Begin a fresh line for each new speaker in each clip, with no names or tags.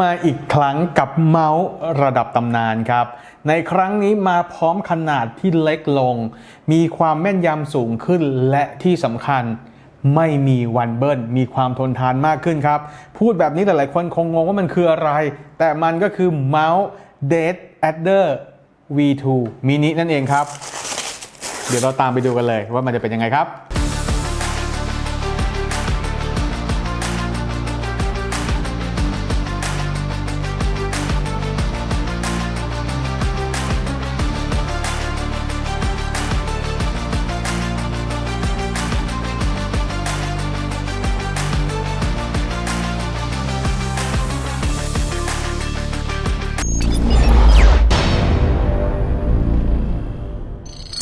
มาอีกครั้งกับเมาส์ระดับตำนานครับ ในครั้งนี้มาพร้อมขนาดที่เล็กลง มีความแม่นยำสูงขึ้นและที่สำคัญไม่มีวันเบิ้ล มีความทนทานมากขึ้นครับ พูดแบบนี้หลายๆคนคงงงว่ามันคืออะไร แต่มันก็คือเมาส์ Dead Adder V2 mini นั่นเองครับ เดี๋ยวเราตามไปดูกันเลยว่ามันจะเป็นยังไงครับ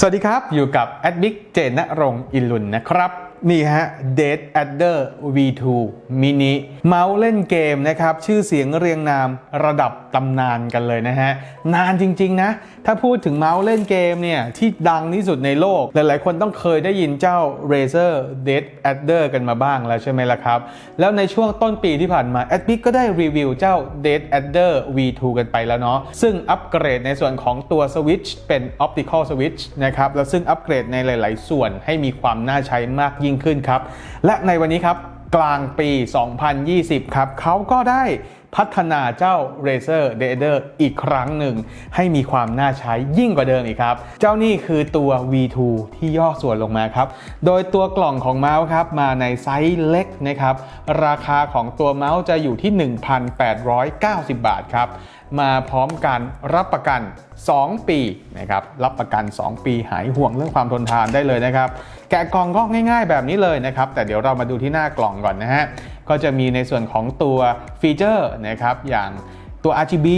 สวัสดีครับ อยู่กับแอดมิกเจนณรงค์อินลุนนะครับ นี่ฮะ Dead Adder V2 Mini เมาส์เล่นเกมนะครับ ชื่อเสียงเรียงนามระดับตำนานกันเลยนะฮะ นานจริง ๆ นะ ถ้าพูดถึงเมาส์เล่นเกมเนี่ย ที่ดังที่สุดในโลก หลาย ๆ คนต้องเคยได้ยินเจ้า Razer Dead Adder กันมาบ้างแล้วใช่ไหมล่ะครับ แล้วในช่วงต้นปีที่ผ่านมาแอดมิกก็ได้รีวิวเจ้า Dead Adder V2 กันไปแล้วเนาะซึ่งอัปเกรดในส่วนของตัวสวิตช์เป็น Optical Switch นะครับแล้วซึ่งอัปเกรดในหลาย ๆ ส่วนให้มีความน่าใช้มากยิ่งขึ้นครับ และในวันนี้ครับกลางปี 2020 ครับเขาก็ได้พัฒนาเจ้า Razer d a d e r อีกครั้งหนึ่ง ให้มีความน่าใช้ยิ่งกว่าเดิมอีกครับ เจ้านี่คือตัว V2 ที่ย่อส่วนลงมาครับ โดยตัวกล่องของเมาส์ครับ มาในไซส์เล็กนะครับ ราคาของตัวเมาส์จะอยู่ที่ 1,890 บาทครับ มาพร้อมการรับประกัน 2 ปีนะครับรับประกัน 2 ปีหายห่วงเรื่องความทนทานได้เลยนะครับ แกะกล่องก็ง่าย ๆ แบบนี้เลยนะครับ แต่เดี๋ยวเรามาดูที่หน้ากล่องก่อนนะฮะก็จะมีในส่วนของตัวฟีเจอร์นะครับอย่างตัว RGB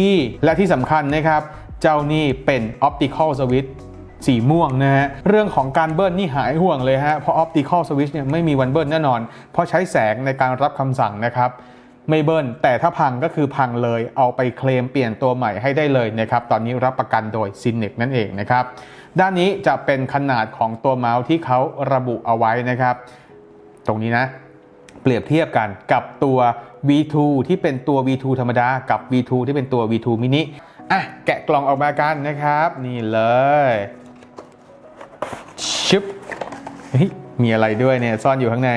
และที่สำคัญนะครับเจ้านี่เป็น Optical Switch สีม่วงนะฮะ เรื่องของการเบิ้ลนี่หายห่วงเลยฮะ เพราะ Optical Switch เนี่ยไม่มีวันเบิ้ลแน่นอน เพราะใช้แสงในการรับคำสั่งนะครับ ไม่เบิ้ลแต่ถ้าพังก็คือพังเลยเอาไปเคลมเปลี่ยนตัวใหม่ให้ได้เลยนะครับตอนนี้รับประกันโดย c y n e c นั่นเองนะครับด้านนี้จะเป็นขนาดของตัวเมาส์ที่เขาระบุเอาไว้นะครับ ตรงนี้นะ เปรียบเทียบกันกับตัว V2 ที่เป็นตัว V2 ธรรมดากับ V2 ที่เป็นตัว V2 mini อะแกะกล่องออกมากันนะครับ นี่เลยชึบเฮ้ยมีอะไรด้วยเนี่ยซ่อนอยู่ข้างใน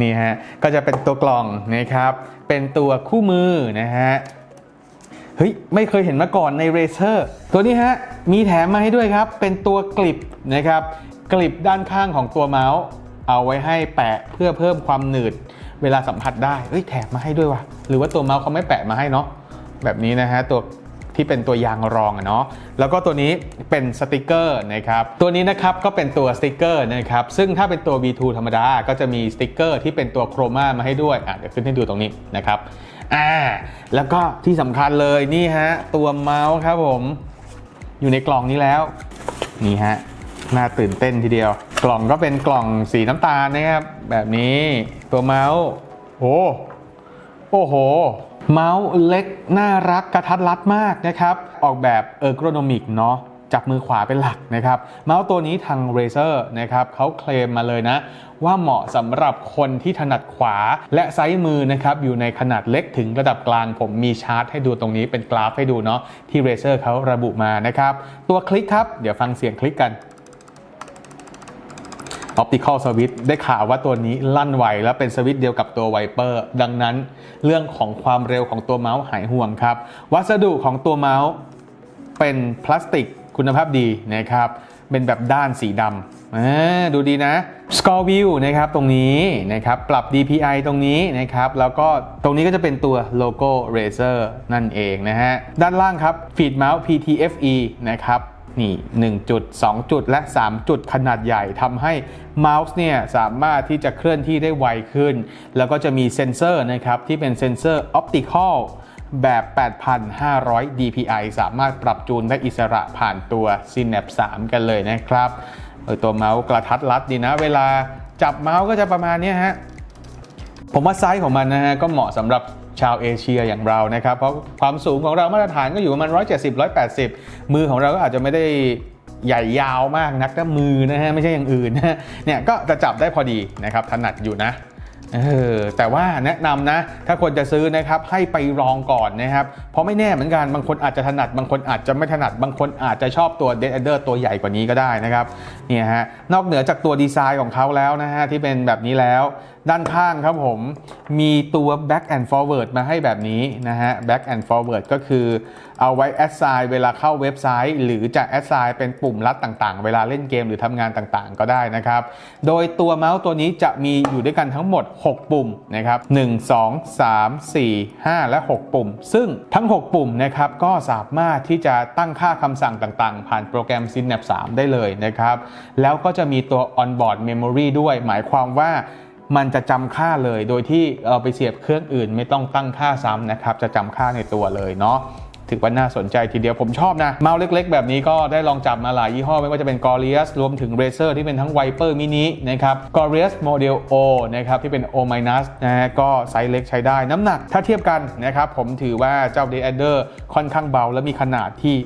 นี่ฮะก็จะเป็นตัวกล่องนะครับเป็นตัวคู่มือนะฮะเฮ้ยไม่เคยเห็นมาก่อนใน Razer ตัวนี้ฮะมีแถมมาให้ด้วยครับ เป็นตัวกลิบนะครับกลิบด้านข้างของตัวเมาส์เอาไว้ให้แปะเพื่อเพิ่มความหนืดเวลาสัมผัสได้เอ้ยแถมมาให้ด้วยว่ะหรือว่าตัวเมาส์เขาไม่แปะมาให้เนาะแบบนี้นะฮะตัว ที่เป็นตัวยางรองอะเนาะแล้วก็ตัวนี้เป็นสติกเกอร์นะครับตัวนี้นะครับก็เป็นตัวสติกเกอร์นะครับซึ่งถ้าเป็นตัว V2 ธรรมดาก็จะมีสติกเกอร์ที่เป็นตัวโครมามาให้ด้วยอะเดี๋ยวขึ้นให้ดูตรงนี้นะครับอ่าแล้วก็ที่สำคัญเลยนี่ฮะตัวเมาส์ครับผมอยู่ในกล่องนี้แล้วนี่ฮะน่าตื่นเต้นทีเดียว กล่องก็เป็นกล่องสีน้ำตาลนะครับแบบนี้ตัวเมาส์โอ้โอ้โห เมาส์เล็กน่ารักกระทัดรัดมากนะครับ ออกแบบเออร์โกโนมิกเนาะจับมือขวาเป็นหลักนะครับ เมาส์ตัวนี้ทาง Razer นะครับเขาเคลมมาเลยนะ ว่าเหมาะสำหรับคนที่ถนัดขวาและไซส์มือนะครับ อยู่ในขนาดเล็กถึงระดับกลาง ผมมีชาร์ตให้ดูตรงนี้เป็นกราฟให้ดูเนาะที่ Razer เขาระบุมานะครับ ตัวคลิกครับ เดี๋ยวฟังเสียงคลิกกัน Optical Switch ได้ข่าวว่าตัวนี้ลั่นไวและเป็นสวิตช์เดียวกับตัว Viper ดังนั้นเรื่องของความเร็วของตัวเมาส์หายห่วงครับ วัสดุของตัวเมาส์เป็นพลาสติกคุณภาพดีนะครับ เป็นแบบด้านสีดำดูดีนะ Score View นะครับตรงนี้นะครับปรับ DPI ตรงนี้นะครับแล้วก็ตรงนี้ก็จะเป็นตัวโลโก้ Razer นั่นเองนะฮะ ด้านล่างครับ Feed Mouse PTFE นะครับ นี่1จุด2จุดและ 3 จุดขนาดใหญ่ทำให้เมาส์เนี่ยสามารถที่จะเคลื่อนที่ได้ไวขึ้น แล้วก็จะมีเซ็นเซอร์นะครับที่เป็นเซ็นเซอร์ออปติคอลแบบ 8,500 dpi สามารถปรับจูนได้อิสระผ่านตัว Synapse 3 กันเลยนะครับเออตัวเมาส์กระทัดรัดดีนะ เวลาจับเมาส์ก็จะประมาณนี้ฮะผมว่าไซส์ของมันนะฮะก็เหมาะสำหรับ ชาวเอเชียอย่างเรานะครับ เพราะความสูงของเรามาตรฐานก็อยู่ประมาณ 170 180 มือของเราก็อาจจะไม่ได้ใหญ่ยาวมากนักนะมือนะฮะไม่ใช่อย่างอื่นนะเนี่ยก็จะจับได้พอดีนะครับถนัดอยู่นะเออแต่ว่าแนะนำนะ ถ้าคนจะซื้อนะครับให้ไปลองก่อนนะครับ เพราะไม่แน่เหมือนกันบางคนอาจจะถนัด บางคนอาจจะไม่ถนัด บางคนอาจจะชอบตัว Dead Adder ตัวใหญ่กว่านี้ก็ได้นะครับเนี่ยฮะนอกเหนือจากตัวดีไซน์ของเขาแล้วนะฮะที่เป็นแบบนี้แล้ว ด้านข้างครับผม มีตัว back and forward มาให้แบบนี้นะฮะ back and forward ก็คือเอาไว้แอดไซน์เวลาเข้าเว็บไซต์ หรือจะแอดไซน์เป็นปุ่มลัดต่างๆ เวลาเล่นเกมหรือทำงานต่างๆ ก็ได้นะครับ โดยตัวเมาส์ตัวนี้จะมีอยู่ด้วยกันทั้งหมด 6 ปุ่มนะครับ 1 2 3 4 5 และ 6 ปุ่ม ซึ่งทั้ง 6 ปุ่มนะครับก็สามารถที่จะตั้งค่าคำสั่งต่างๆ ผ่านโปรแกรม Synapse 3 ได้เลยนะครับ แล้วก็จะมีตัว onboard memory ด้วย หมายความว่า มันจะจำค่าเลยโดยที่เอาไปเสียบเครื่องอื่น ไม่ต้องตั้งค่าซ้ำนะครับ จะจำค่าในตัวเลยเนาะถือว่าน่าสนใจทีเดียวผมชอบนะ เมาส์เล็ก ๆ แบบนี้ก็ได้ลองจับมาหลายยี่ห้อ ไม่ว่าจะเป็น g o r i u s รวมถึง Razer ที่เป็นทั้ง Viper Mini นะครับ g o r i u s Model O นะครับ ที่เป็น O- นะฮะก็ไซส์เล็กใช้ได้น้ำหนักถ้าเทียบกันนะครับ ผมถือว่าเจ้า d a y a d e r ค่อนข้างเบา และมีขนาดที่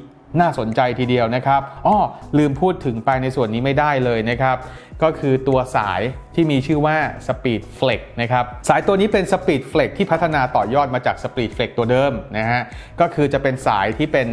น่าสนใจทีเดียวนะครับอ้อลืมพูดถึงไปในส่วนนี้ไม่ได้เลยนะครับ ก็คือตัวสายที่มีชื่อว่า Speed Flex นะครับ สายตัวนี้เป็น Speed Flex ที่พัฒนาต่อยอดมาจาก Speed Flex ตัวเดิมนะฮะ ก็คือจะเป็นสายที่เป็น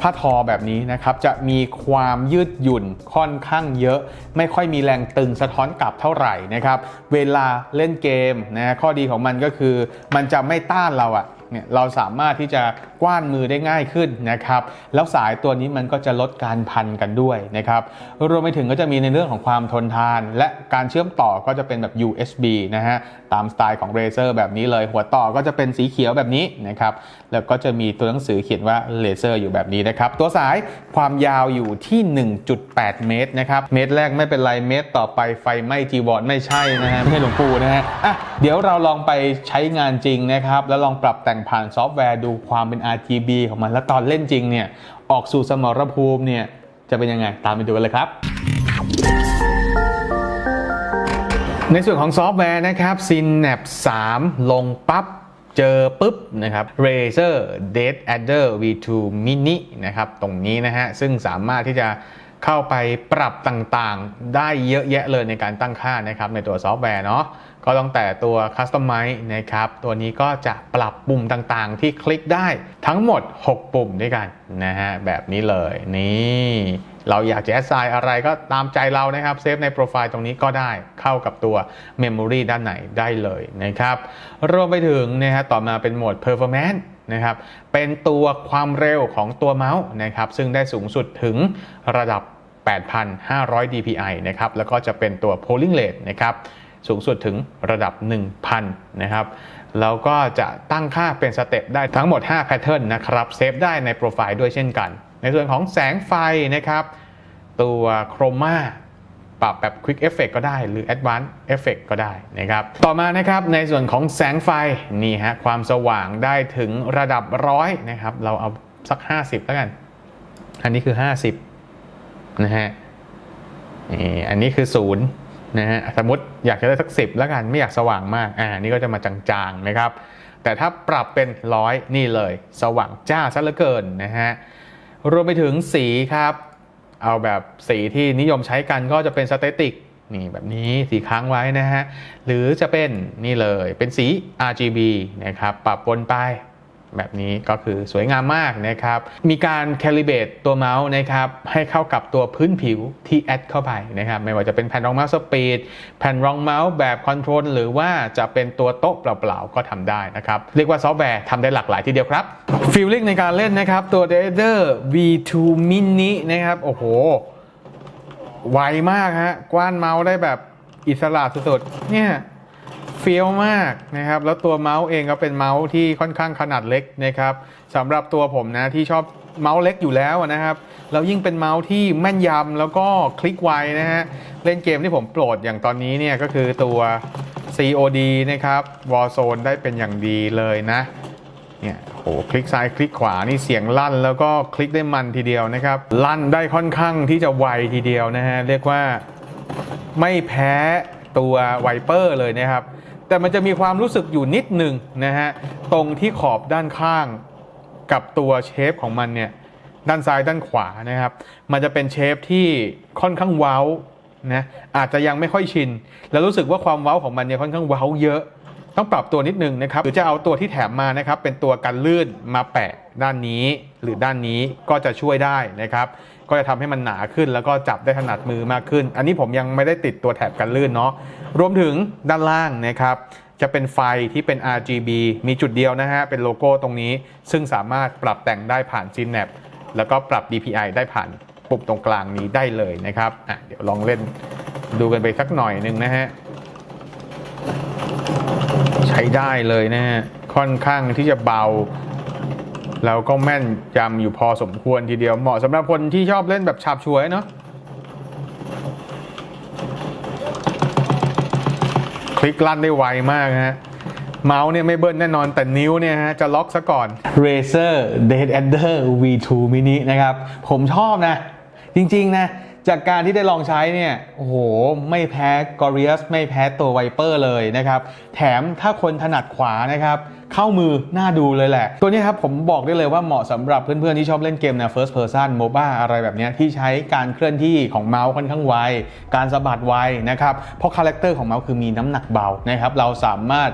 ผ้าทอแบบนี้นะครับ จะมีความยืดหยุ่นค่อนข้างเยอะ ไม่ค่อยมีแรงตึงสะท้อนกลับเท่าไหร่นะครับ เวลาเล่นเกมนะฮะข้อดีของมันก็คือมันจะไม่ต้านเราอะเนี่ยเราสามารถที่จะ กว้านมือได้ง่ายขึ้นนะครับ แล้วสายตัวนี้มันก็จะลดการพันกันด้วยนะครับ รวมไปถึงก็จะมีในเรื่องของความทนทาน และการเชื่อมต่อก็จะเป็นแบบ USB นะฮะ ตามสไตล์ของ Razer แบบนี้เลย หัวต่อก็จะเป็นสีเขียวแบบนี้นะครับ แล้วก็จะมีตัวหนังสือเขียนว่า Razer อยู่แบบนี้นะครับ ตัวสายความยาวอยู่ที่ 1.8 เมตรนะครับ เมตรแรกไม่เป็นไร เมตรต่อไปไฟไหม้จีวรไม่ใช่นะฮะ ไม่ใช่หลวงปู่นะฮะ อะ เดี๋ยวเราลองไปใช้งานจริงนะครับ แล้วลองปรับแต่งผ่านซอฟต์แวร์ดูความเป็น RGB ของมัน แล้วตอนเล่นจริงเนี่ยออกสู่สมรภูมิเนี่ยจะเป็นยังไงตามไปดูกันเลยครับ ในส่วนของซอฟต์แวร์นะครับ Synapse 3 ลงปั๊บเจอปุ๊บนะครับ Razer Dead Adder V2 Mini นะครับตรงนี้นะฮะซึ่งสามารถที่จะ เข้าไปปรับต่างๆ ได้เยอะแยะเลยในการตั้งค่านะครับในตัวซอฟต์แวร์เนาะก็ตั้งแต่ตัว Customize นะครับ ตัวนี้ก็จะปรับปุ่มต่างๆ ที่คลิกได้ทั้งหมด 6 ปุ่มด้วยกันนะฮะแบบนี้เลยนี่เราอยากจะแอดไซน์อะไรก็ตามใจเรานะครับเซฟในโปรไฟล์ตรงนี้ก็ได้เข้ากับตัว Memory ด้านไหนได้เลยนะครับ รวมไปถึงนะฮะต่อมาเป็นโหมด Performance นะครับเป็นตัวความเร็วของตัวเมาส์นะครับซึ่งได้สูงสุดถึงระดับ 8,500 dpi นะครับแล้วก็จะเป็นตัว polling rate นะครับสูงสุดถึงระดับ 1,000 นะครับแล้วก็จะตั้งค่าเป็นสเต็ปได้ทั้งหมด5แพทเทิร์นนะครับเซฟได้ในโปรไฟล์ด้วยเช่นกัน ในส่วนของแสงไฟนะครับตัวโครมา ปรับแบบ Quick Effect ก็ได้ หรือ Advanced Effect ก็ได้นะครับ ต่อมานะครับในส่วนของแสงไฟนี่ฮะความสว่างได้ถึงระดับร้อยนะครับ เราเอาสัก 50 แล้วกัน อันนี้คือ 50 นะฮะอันนี้คือศูนย์นะฮะสมมติอยากจะได้สักสิบแล้วกันไม่อยากสว่างมากอ่านี่ก็จะมาจางๆนะครับ แต่ถ้าปรับเป็นร้อยนี่เลย สว่างจ้าซะเหลือเกินนะฮะรวมไปถึงสีครับ เอาแบบสีที่นิยมใช้กันก็จะเป็นสเตติกนี่แบบนี้สีค้างไว้นะฮะ หรือจะเป็นนี่เลยเป็นสี RGB นะครับปรับวนไป แบบนี้ก็คือสวยงามมากนะครับ มีการแคลิเบตตัวเมาส์นะครับให้เข้ากับตัวพื้นผิวที่แอดเข้าไปนะครับ ไม่ว่าจะเป็นแผ่นรองเมาส์สปีดแผ่นรองเมาส์แบบคอนโทรลหรือว่าจะเป็นตัวโต๊ะเปล่าๆก็ทำได้นะครับ เรียกว่าซอฟต์แวร์ทำได้หลากหลายทีเดียวครับฟีลลิ่งในการเล่นนะครับตัว d a d e r V2 Mini นะครับโอ้โหไวมากฮะกว้านเมาส์ได้แบบอิสระสุดๆเนี่ย เฟี้ยวมากนะครับ แล้วตัวเมาส์เองก็เป็นเมาส์ที่ค่อนข้างขนาดเล็กนะครับสำหรับตัวผมนะที่ชอบเมาส์เล็กอยู่แล้วนะครับแล้วยิ่งเป็นเมาส์ที่แม่นยำแล้วก็คลิกไวนะฮะเล่นเกมที่ผมโปรดอย่างตอนนี้เนี่ยก็คือตัว COD นะครับ Warzone ได้เป็นอย่างดีเลยนะเนี่ยโหคลิกซ้ายคลิกขวานี่เสียงลั่นแล้วก็คลิกได้มันทีเดียวนะครับ ลั่นได้ค่อนข้างที่จะไวทีเดียวนะฮะเรียกว่าไม่แพ้ตัวไวเปอร์เลยนะครับ แต่มันจะมีความรู้สึกอยู่นิดหนึ่งนะฮะตรงที่ขอบด้านข้างกับตัวเชฟของมันเนี่ยด้านซ้ายด้านขวานะครับ มันจะเป็นเชฟที่ค่อนข้างเว้านะอาจจะยังไม่ค่อยชิน แล้วรู้สึกว่าความเว้าของมันเนี่ยค่อนข้างเว้าเยอะ ต้องปรับตัวนิดนึงนะครับหรือจะเอาตัวที่แถมมานะครับ เป็นตัวกันลื่นมาแปะด้านนี้ หรือด้านนี้ก็จะช่วยได้นะครับ ก็จะทำให้มันหนาขึ้นแล้วก็จับได้ถนัดมือมากขึ้น อันนี้ผมยังไม่ได้ติดตัวแถบกันลื่นเนาะรวมถึงด้านล่างนะครับจะเป็นไฟที่เป็น RGB มีจุดเดียวนะฮะ เป็นโลโก้ตรงนี้ ซึ่งสามารถปรับแต่งได้ผ่าน Synapse แล้วก็ปรับ DPI ได้ผ่านปุ่มตรงกลางนี้ได้เลยนะครับอะเดี๋ยวลองเล่นดูกันไปสักหน่อยหนึ่งนะฮะ ใช้ได้เลยนะฮะ ค่อนข้างที่จะเบา แล้วก็แม่นยำอยู่พอสมควรทีเดียวเหมาะสำหรับคนที่ชอบเล่นแบบฉาบฉวยเนาะคลิกลั่นได้ไวมากฮะเมาส์เนี่ยไม่เบิ้ลแน่นอนแต่นิ้วเนี่ยฮะจะล็อกซะก่อน Razer Dead Adder V2 Mini นะครับ ผมชอบนะ จริง ๆ นะ จากการที่ได้ลองใช้เนี่ย โอ้โห ไม่แพ้ g o r i u s ไม่แพ้ตัว Viper เลยนะครับ แถมถ้าคนถนัดขวานะครับ เข้ามือน่าดูเลยแหละ ตัวนี้ครับผมบอกได้เลยว่าเหมาะสำหรับเพื่อนๆที่ชอบเล่นเกมแนว first person MOBA อะไรแบบนี้ที่ใช้การเคลื่อนที่ของเมาส์ค่อนข้างไว การสะบัดไวนะครับ เพราะคาแรคเตอร์ของเมาส์คือมีน้ำหนักเบานะครับ เราสามารถ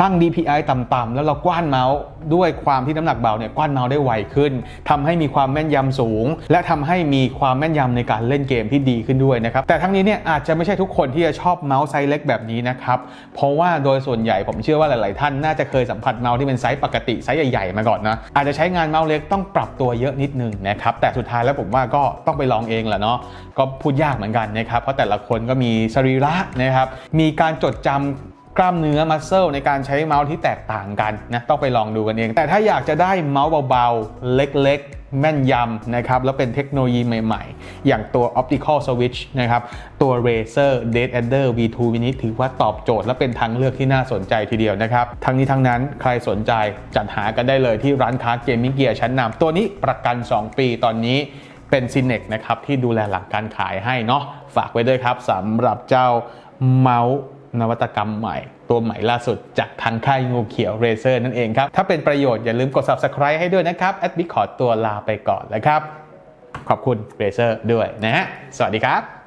ตั้ง DPI ต่ำๆแล้วเรากว้านเมาส์ด้วยความที่น้ำหนักเบาเนี่ยกว้านเมาส์ได้ไวขึ้นทำให้มีความแม่นยำสูง และทำให้มีความแม่นยำในการเล่นเกมที่ดีขึ้นด้วยนะครับแต่ทั้งนี้เนี่ยอาจจะไม่ใช่ทุกคนที่จะชอบเมาส์ไซส์เล็กแบบนี้นะครับเพราะว่าโดยส่วนใหญ่ผมเชื่อว่าหลาย ๆ ท่านน่าจะเคยสัมผัสเมาส์ที่เป็นไซส์ปกติไซส์ใหญ่ ๆ มาก่อนนะอาจจะใช้งานเมาส์เล็กต้องปรับตัวเยอะนิดนึงนะครับแต่สุดท้ายแล้วผมว่าก็ต้องไปลองเองแหละเนาะก็พูดยากเหมือนกันนะครับเพราะแต่ละคนก็มีสรีระนะครับมีการจดจำ กล้ามเนื้อมัสเซลในการใช้เมาส์ที่แตกต่างกันนะต้องไปลองดูกันเอง แต่ถ้าอยากจะได้เมาส์เบาๆ เล็กๆ แม่นยำนะครับแล้วเป็นเทคโนโลยีใหม่ๆ อย่างตัว Optical Switch นะครับตัว Razer Dead Adder V2 Mini ถือว่าตอบโจทย์และเป็นทางเลือกที่น่าสนใจทีเดียวนะครับ ทั้งนี้ทั้งนั้นใครสนใจจัดหากันได้เลยที่ร้านค้าเกมมิ่งเกียร์ชั้นนำตัวนี้ประกัน 2 ปีตอนนี้เป็น c i n e x นะครับที่ดูแลหลังการขายให้เนาะฝากไว้ด้วยครับสำหรับเจ้าเมาส์ นวัตกรรมใหม่ ตัวใหม่ล่าสุดจากทางค่ายงูเขียวเรเซอร์นั่นเองครับ ถ้าเป็นประโยชน์อย่าลืมกด Subscribe ให้ด้วยนะครับ แอดบิขอตัวลาไปก่อนแล้วครับ ขอบคุณเรเซอร์ด้วยนะฮะ สวัสดีครับ